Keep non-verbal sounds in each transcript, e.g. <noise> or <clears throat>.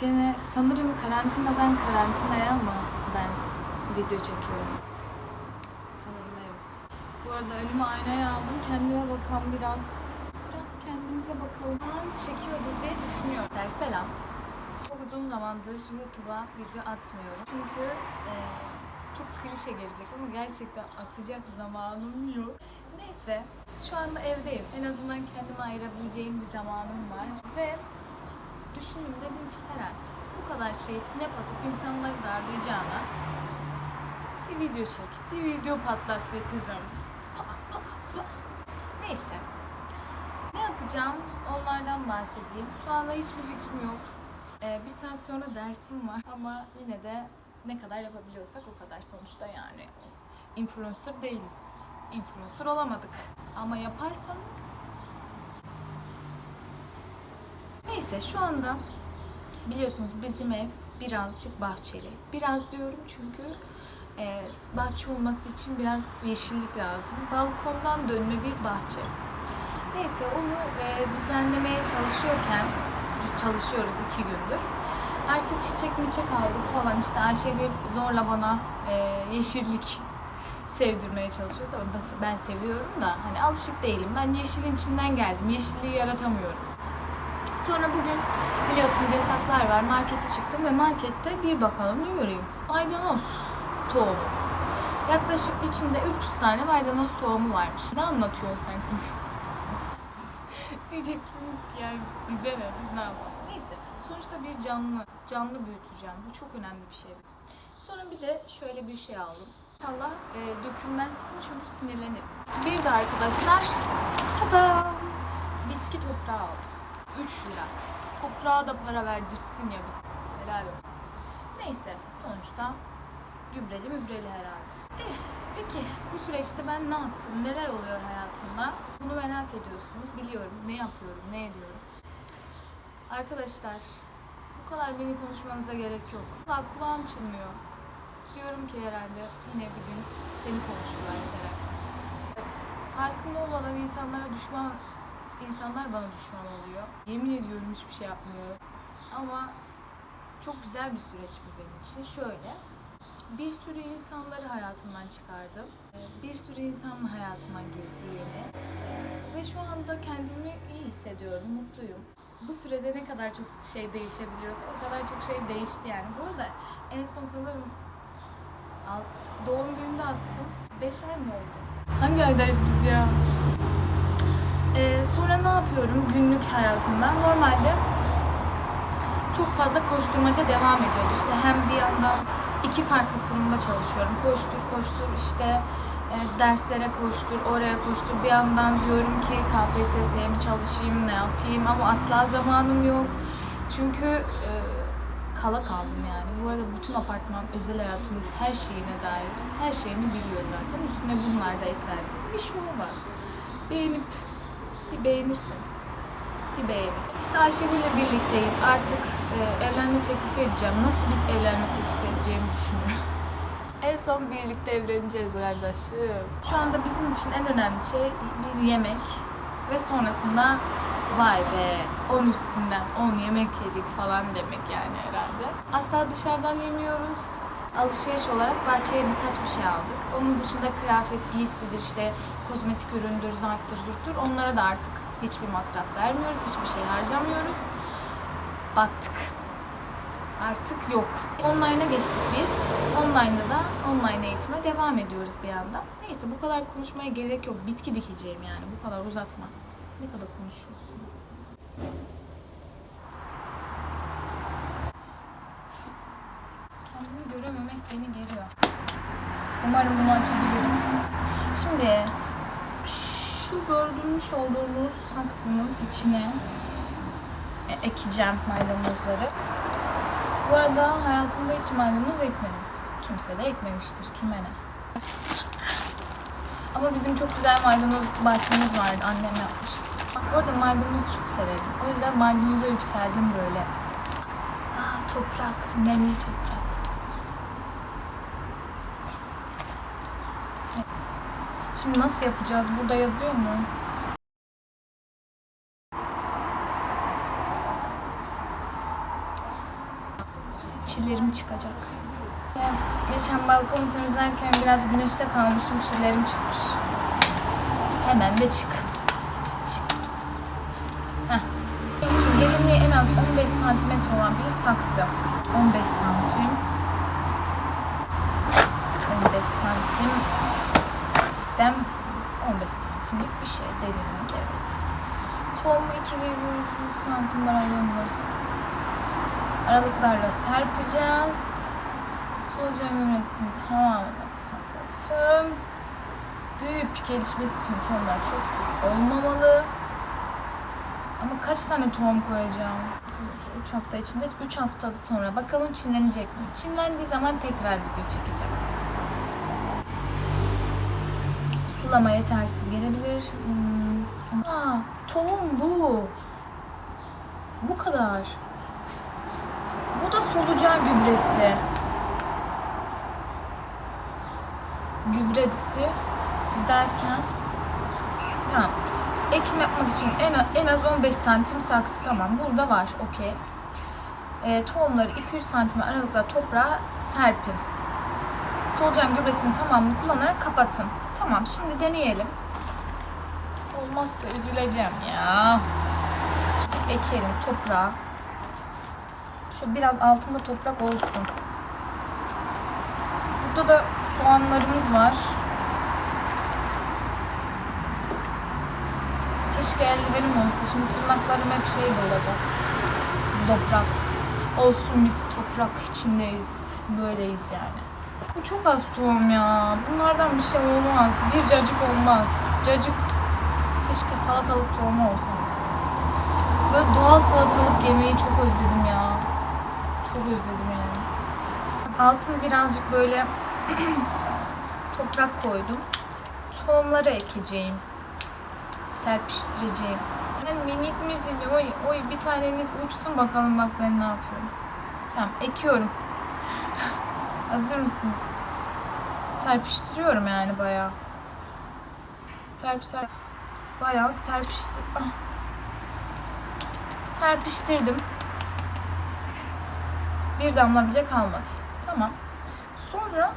Gene sanırım karantinadan karantinaya mı ben video çekiyorum? Sanırım evet. Bu arada önüme aynaya aldım. Kendime bakan biraz. Biraz kendimize bakalım. An çekiyordur diye düşünüyorum. Selam. Çok uzun zamandır YouTube'a video atmıyorum. Çünkü e, çok klişe gelecek ama gerçekten atacak zamanım yok. Neyse şu anda evdeyim. En azından kendime ayırabileceğim bir zamanım var. Ve düşündüm dedim ki Seren bu kadar şeyi snap atıp insanları darlayacağına bir video çek. Bir video patlat be kızım. Pa, pa. Neyse. Ne yapacağım? Onlardan bahsedeyim. Şu anda hiçbir fikrim yok. Ee, bir saat sonra dersim var ama yine de ne kadar yapabiliyorsak o kadar sonuçta yani. Influencer değiliz. Influencer olamadık. Ama yaparsanız Neyse şu anda biliyorsunuz bizim ev birazcık bahçeli. Biraz diyorum çünkü e, bahçe olması için biraz yeşillik lazım. Balkondan dönme bir bahçe. Neyse onu e, düzenlemeye çalışıyorken çalışıyoruz iki gündür. Artık çiçek miçek aldık falan işte Ayşegül zorla bana e, yeşillik <laughs> sevdirmeye çalışıyor. Tabii ben seviyorum da hani alışık değilim. Ben yeşilin içinden geldim. Yeşilliği yaratamıyorum. Sonra bugün biliyorsunuz yasaklar var. Markete çıktım ve markette bir bakalım ne göreyim. Maydanoz tohumu. Yaklaşık içinde 300 tane maydanoz tohumu varmış. Ne anlatıyorsun sen kızım? <laughs> Diyeceksiniz ki yani bize ne, biz ne yapalım? Neyse, sonuçta bir canlı, canlı büyüteceğim. Bu çok önemli bir şey. Sonra bir de şöyle bir şey aldım. İnşallah e, dökülmezsin çünkü sinirlenirim. Bir de arkadaşlar, tada! Bitki toprağı aldım. 3 lira. Toprağa da para verdirttin ya bize. Helal olsun. Neyse, sonuçta gübreli mübreli herhalde. Eh, peki bu süreçte ben ne yaptım? Neler oluyor hayatımda? Bunu merak ediyorsunuz. Biliyorum ne yapıyorum, ne ediyorum. Arkadaşlar bu kadar beni konuşmanıza gerek yok. Kulağı kulağım çınlıyor. Diyorum ki herhalde yine bir gün seni konuştular Seren. Farkında olmadan insanlara düşman, insanlar bana düşman oluyor. Yemin ediyorum hiçbir şey yapmıyorum. Ama çok güzel bir süreç bu benim için. Şöyle, bir sürü insanları hayatımdan çıkardım. Ee, Bir sürü insanla hayatıma girdi yeni. Ve şu anda kendimi iyi hissediyorum, mutluyum. Bu sürede ne kadar çok şey değişebiliyorsa o kadar çok şey değişti yani. Bu arada en son sanırım alt, doğum gününde attım. 5 ay mı oldu? Hangi aydayız biz ya? Ee, sonra ne yapıyorum günlük hayatımda? Normalde çok fazla koşturmaca devam ediyordu. İşte hem bir yandan iki farklı kurumda çalışıyorum. Koştur koştur işte e, derslere koştur, oraya koştur. Bir yandan diyorum ki KPSS'ye mi çalışayım, ne yapayım ama asla zamanım yok. Çünkü e, kala kaldım yani. Bu arada bütün apartman özel hayatımın her şeyine dair her şeyini biliyor zaten. Üstüne bunlar da eklensin. Bir şey olmaz. Beğenip bir beğenirseniz bir beğeni. İşte Ayşegül'le birlikteyiz. Artık e, evlenme teklifi edeceğim. Nasıl bir evlenme teklifi edeceğimi düşünüyorum. <laughs> en son birlikte evleneceğiz kardeşim. Şu anda bizim için en önemli şey bir yemek ve sonrasında vay be 10 üstünden 10 yemek yedik falan demek yani herhalde. Asla dışarıdan yemiyoruz. Alışveriş olarak bahçeye birkaç bir şey aldık. Onun dışında kıyafet, giysidir, işte kozmetik üründür, zarttır, zurttur. Onlara da artık hiçbir masraf vermiyoruz, hiçbir şey harcamıyoruz. Battık. Artık yok. Online'a geçtik biz. Online'da da online eğitime devam ediyoruz bir yandan. Neyse bu kadar konuşmaya gerek yok. Bitki dikeceğim yani. Bu kadar uzatma. Ne kadar konuşuyorsunuz? Kendimi görememek beni geriyor. Umarım bunu açabilirim. Şimdi şu gördürmüş olduğunuz saksının içine e, ekeceğim maydanozları. Bu arada hayatımda hiç maydanoz ekmedim. Kimse de ekmemiştir. Kime ne? Ama bizim çok güzel maydanoz bahçemiz vardı. Annem yapmıştı. Bu arada maydanozu çok severim. O yüzden maydanoza yükseldim böyle. Aa, toprak, nemli toprak. Şimdi nasıl yapacağız? Burada yazıyor mu? çillerim çıkacak. Geçen balkonu temizlerken biraz güneşte kalmışım, çillerim çıkmış. Hemen de çık. Çık. Heh. İçin derinliği en az 15 santimetre olan bir saksı. 15 santim. 15 santim. Dem 15 santimlik bir şey derinlik evet. Tohumu 2,3 santim aralığında aralıklarla serpeceğiz. Solucan gübresini tamamen kapatın. Büyüyüp gelişmesi için tohumlar çok sık olmamalı. Ama kaç tane tohum koyacağım? 3 hafta içinde, 3 hafta sonra bakalım çimlenecek mi? Çimlendiği zaman tekrar video çekeceğim. Sulama yetersiz gelebilir. Hmm. Aa, tohum bu. Bu kadar. Bu da solucan gübresi. Gübresi derken tamam. Ekim yapmak için en, en az 15 santim saksı tamam. Burada var. Okey. E, tohumları 200 santim aralıkla toprağa serpin. Solucan gübresinin tamamını kullanarak kapatın. Tamam şimdi deneyelim. Olmazsa üzüleceğim ya. Şimdi ekelim toprağa. Şu biraz altında toprak olsun. Burada da soğanlarımız var. Keşke eldivenim olsa. Şimdi tırnaklarım hep şey olacak. Toprak. Olsun biz toprak içindeyiz. Böyleyiz yani. Bu çok az tohum ya. Bunlardan bir şey olmaz. Bir cacık olmaz. Cacık. Keşke salatalık tohumu olsa. Böyle doğal salatalık yemeyi çok özledim ya. Çok özledim yani. Altını birazcık böyle <clears throat> toprak koydum. Tohumları ekeceğim. Serpiştireceğim. Yani minik müziği, oy, oy bir taneniz uçsun bakalım bak ben ne yapıyorum. Tamam ekiyorum. Hazır mısınız? Serpiştiriyorum yani bayağı. Serp serp. Bayağı serpiştir. Ah. Serpiştirdim. Bir damla bile kalmadı. Tamam. Sonra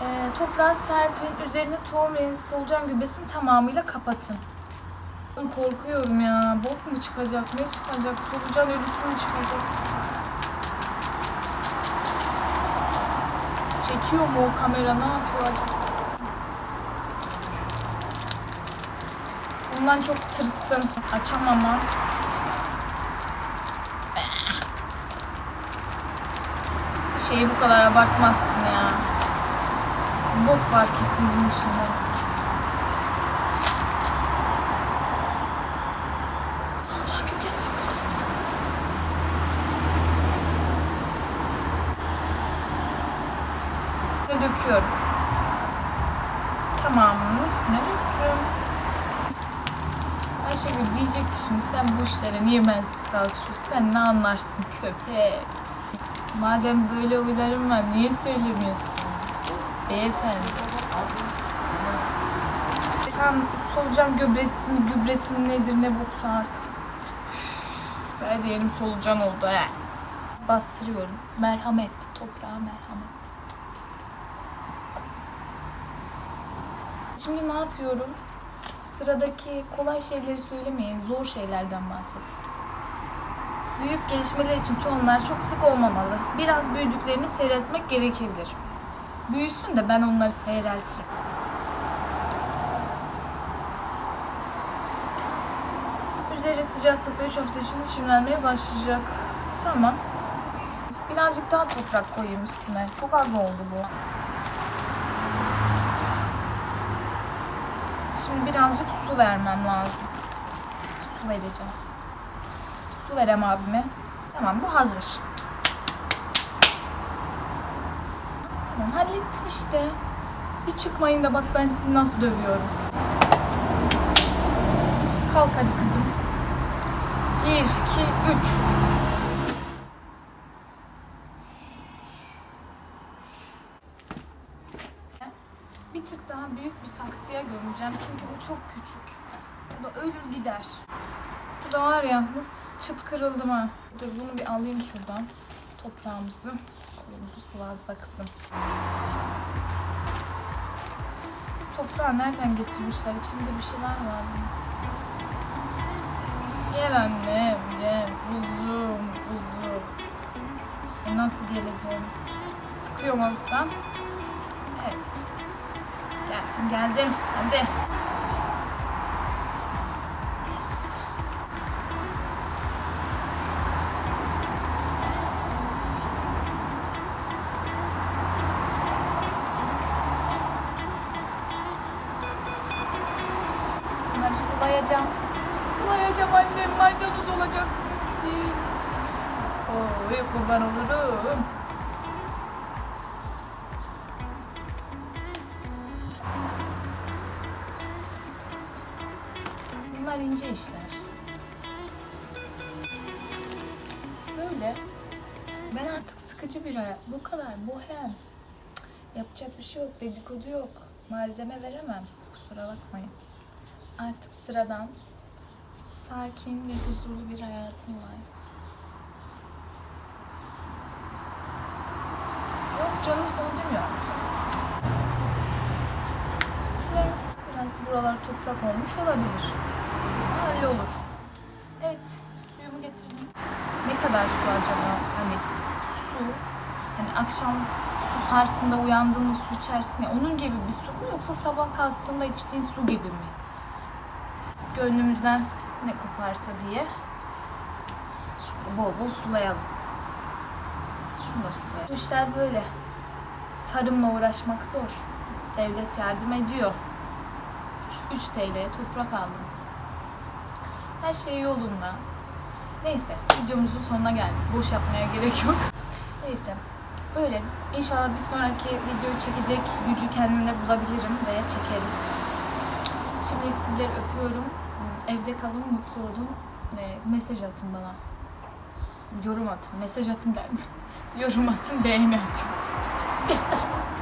e, toprağa serpin, üzerine tohum ve solucan gübresini tamamıyla kapatın. Korkuyorum ya. Bok mu çıkacak? Ne çıkacak? Solucan ölüsü mü çıkacak? Çekiyor mu o kamera? Ne yapıyor acaba? Bundan çok tırstım. Açamam ama. şeyi bu kadar abartmazsın ya. Bok var kesin bunun içinde. Solucan gübresi Ve döküyorum. Tamamının üstüne döktüm. Ayşegül diyecekti şimdi sen bu işlere niye bensiz kalkışıyorsun? Sen ne anlarsın köpek? Madem böyle huylarım var niye söylemiyorsun? Beyefendi. Tam solucan gübresi mi gübresi mi nedir ne boksa artık. Üf, Her yerim solucan oldu he. Bastırıyorum. Merhamet. Toprağa merhamet. Şimdi ne yapıyorum? Sıradaki kolay şeyleri söylemeyin. Zor şeylerden bahsedin. Büyüyüp gelişmeleri için tohumlar çok sık olmamalı. Biraz büyüdüklerini seyretmek gerekebilir. Büyüsün de ben onları seyreltirim. Üzeri sıcaklıkta 3 hafta içinde çimlenmeye başlayacak. Tamam. Birazcık daha toprak koyayım üstüne. Çok az oldu bu. Şimdi birazcık su vermem lazım. Su vereceğiz. Su verem abime. Tamam bu hazır. Tamam hallettim işte. Bir çıkmayın da bak ben sizi nasıl dövüyorum. Kalk hadi kızım. Bir, iki, üç. Büyük bir saksıya gömeceğim çünkü bu çok küçük. Bu da ölür gider. Bu da var ya çıt kırıldı mı? Dur bunu bir alayım şuradan. toprağımızı kolumuzu sıvazla kızım. Toprağı nereden getirmişler? İçinde bir şeyler var. Gel annem, gel. Uzun, uzun. E nasıl geleceğimiz? Sıkıyorum alttan. Evet. Geldin, geldin. Hadi. Yes. Bunları sulayacağım. Sulayacağım annem. Maydanoz olacaksınız siz. Oy kurban olurum. Bunlar ince işler. Böyle. Ben artık sıkıcı bir hayat. Bu kadar. Bohem. Yapacak bir şey yok. Dedikodu yok. Malzeme veremem. Kusura bakmayın. Artık sıradan sakin ve huzurlu bir hayatım var. Yok canım söndürmüyor musun? Güzel. Biraz buralar toprak olmuş olabilir. Hallolur. Evet, suyumu getirdim. Ne kadar su acaba? Hani su, hani akşam su sarsında uyandığında su içersin ya, onun gibi bir su mu yoksa sabah kalktığında içtiğin su gibi mi? Gönlümüzden ne koparsa diye bol bol sulayalım. Şunu da sulayalım. Bu işler böyle. Tarımla uğraşmak zor. Devlet yardım ediyor. 3 TL'ye toprak aldım. Her şey yolunda. Neyse videomuzun sonuna geldik. Boş yapmaya gerek yok. <laughs> Neyse öyle. İnşallah bir sonraki videoyu çekecek gücü kendimde bulabilirim ve çekerim. Şimdilik sizleri öpüyorum. Evde kalın, mutlu olun. Ve mesaj atın bana. Yorum atın. Mesaj atın der? <laughs> Yorum atın, beğeni atın. Mesaj atın.